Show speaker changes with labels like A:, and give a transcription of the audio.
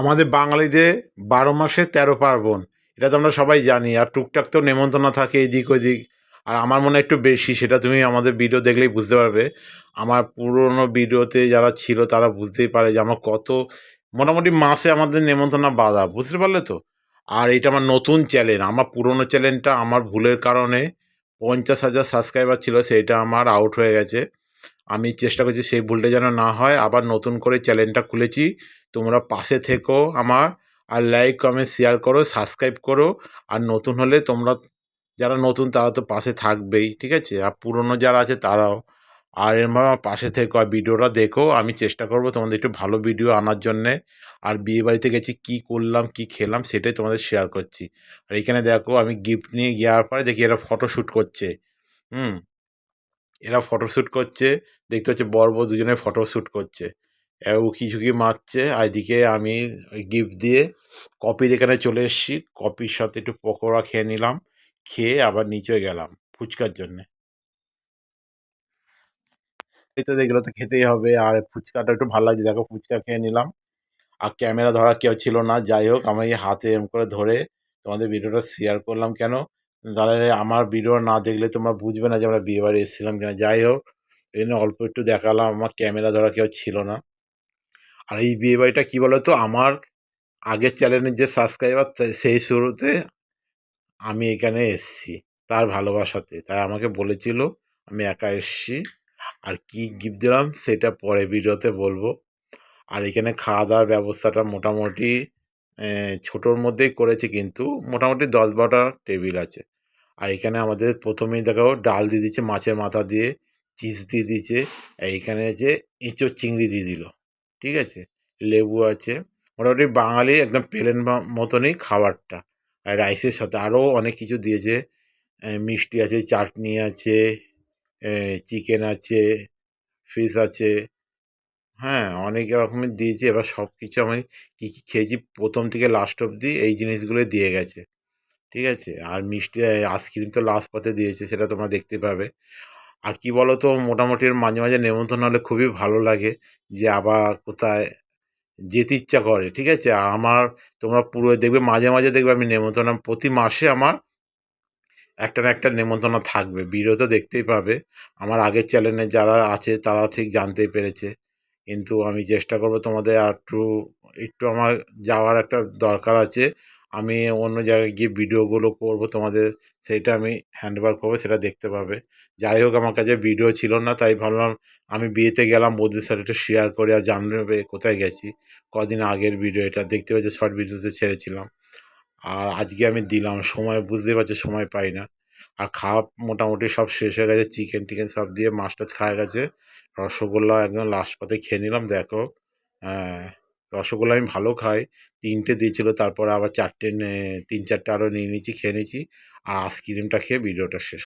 A: আমাদের বাঙালিদের বারো মাসে তেরো পার্বণ। এটা তো আমরা সবাই জানি, আর টুকটাক তো নেমন্তন্ন থাকে এদিক ওদিক। আর আমার মনে একটু বেশি, সেটা তুমি আমাদের ভিডিও দেখলেই বুঝতে পারবে। আমার পুরনো ভিডিওতে যারা ছিল, তারা বুঝতেই পারে যে আমার কত, মোটামুটি মাসে আমাদের নেমন্তন্ন বাধা, বুঝতে পারলে তো? আর এটা আমার নতুন চ্যানেল আমার পুরনো চ্যানেলটা আমার ভুলের কারণে পঞ্চাশ হাজার সাবস্ক্রাইবার ছিল সেটা আমার আউট হয়ে গেছে। আমি চেষ্টা করছি সেই ভুলটা যেন না হয়। আবার নতুন করে চ্যানেলটা খুলেছি। তোমরা পাশে থেকো আমার। আর লাইক কমেন্ট শেয়ার করো সাবস্ক্রাইব করো। আর নতুন হলে তোমরা যারা নতুন তারা তো পাশে থাকবেই, ঠিক আছে? আর পুরনো যারা আছে তারাও। আর আমার পাশে থেকো আর ভিডিওটা দেখো। আমি চেষ্টা করব তোমাদের একটু ভালো ভিডিও আনার জন্যে। আর বিয়ে বাড়িতে গেছি, কী করলাম, কী খেলাম সেটাই তোমাদের শেয়ার করছি। আর এখানে দেখো আমি গিফট নিয়ে যাওয়ার পরে দেখি এরা ফটোশ্যুট করছে। হুম। এরা ফটোশ্যুট করছে, দেখতে হচ্ছে বর বউ দুজনে ফটোশ্যুট করছে। উকি ঝুঁকি মারছে, আর এদিকে আমি গিফট দিয়ে কপির এখানে চলে এসেছি। কপির সাথে একটু পকোড়া খেয়ে নিলাম, খেয়ে আবার নিচে গেলাম ফুচকার জন্যে। তো এগুলো তো খেতেই হবে, আর ফুচকাটা একটু ভালো লাগছে। দেখো ফুচকা খেয়ে নিলাম। আর ক্যামেরা ধরা কেউ ছিল না। যাই হোক, আমি হাতে এম করে ধরে তোমাদের ভিডিওটা শেয়ার করলাম। কেন? তাহলে আমার ভিডিও না দেখলে তোমরা বুঝবে না যে আমরা বিয়েবাড়ি এসেছিলাম কিনা। যাই হোক, এই জন্য অল্প একটু দেখালাম, আমার ক্যামেরা ধরা কেউ ছিল না। আর এই বিয়ে বাড়িটা কী বলো তো আমার আগের চ্যানেলের যে সাবস্ক্রাইবার সেই শুরুতে আমি এখানে এসেছি, তার ভালোবাসাতে। তাই আমাকে বলেছিল, আমি একা এসেছি, আর কি গিফট দিলাম সেটা পরে ভিডিওতে বলব। আর এখানে খাওয়া দাওয়ার ব্যবস্থাটা মোটামুটি ছোটোর মধ্যেই করেছে কিন্তু মোটামুটি দশ বারোটা টেবিল আছে। আর এখানে আমাদের প্রথমেই দেখো ডাল দিয়ে দিচ্ছে মাছের মাথা দিয়ে চিজ দিয়ে দিয়েছে এইখানে আছে এঁচোড় চিংড়ি দিয়ে দিল, ঠিক আছে? লেবু আছে, মোটামুটি বাঙালি একদম প্লেন মতনই খাবারটা। আর রাইসের সাথে আরও অনেক কিছু দিয়েছে মিষ্টি আছে, চাটনি আছে চিকেন আছে, ফিশ আছে হ্যাঁ অনেক রকমের দিয়েছে। এবার সব কিছু আমি কী কী খেয়েছি? প্রথম থেকে লাস্ট অবধি এই জিনিসগুলো দিয়ে গেছে। ঠিক আছে? আর মিষ্টি আইসক্রিম তো লাস্ট পথে দিয়েছে, সেটা তোমরা দেখতে পাবে। আর কি বলো তো মোটামুটি মাঝে মাঝে নেমন্তন্ন হলে খুবই ভালো লাগে যে আবার কোথায় যেতে ইচ্ছা করে। ঠিক আছে? আর আমার, তোমরা পুরো দেখবে, মাঝে মাঝে দেখবে আমি নেমন্তন্ন, প্রতি মাসে আমার একটা না একটা নেমন্তন্ন থাকবে। ভিডিও তো দেখতেই পাবে। আমার আগের চ্যানেলে যারা আছে তারা ঠিক জানতেই পেরেছে। কিন্তু আমি চেষ্টা করব তোমাদের আর একটু একটু আমার যাওয়ার একটা দরকার আছে। আমি অন্য জায়গায় গিয়ে ভিডিওগুলো করব তোমাদের, সেইটা আমি হ্যান্ডওভার করব, সেটা দেখতে পাবে। যাই হোক, আমার কাছে ভিডিও ছিল না, তাই ভাবলাম আমি বিয়েতে গেলাম, বৌদির সাথে একটু শেয়ার করে আর জানবে কোথায় গেছি। কদিন আগের ভিডিও এটা, দেখতে পাচ্ছি শর্ট ভিডিওতে ছেড়েছিলাম। আর আজকে আমি দিলাম, সময় বুঝতে পারছি, সময় পাই না। আর খাওয়া মোটামুটি সব শেষ হয়ে গেছে। চিকেন টিকেন সব দিয়ে মাছ টাছ খাওয়া গেছে। রসগোল্লা একদম লাস্ট পাতে খেয়ে নিলাম দেখো। হ্যাঁ, রসগোল্লা আমি ভালো খাই। তিনটে দিয়েছিলো তারপরে আবার চারটে তিন চারটে আরও নিয়ে নিয়েছি খেয়ে নিয়েছি। আর আইসক্রিমটা খেয়ে ভিডিওটা শেষ।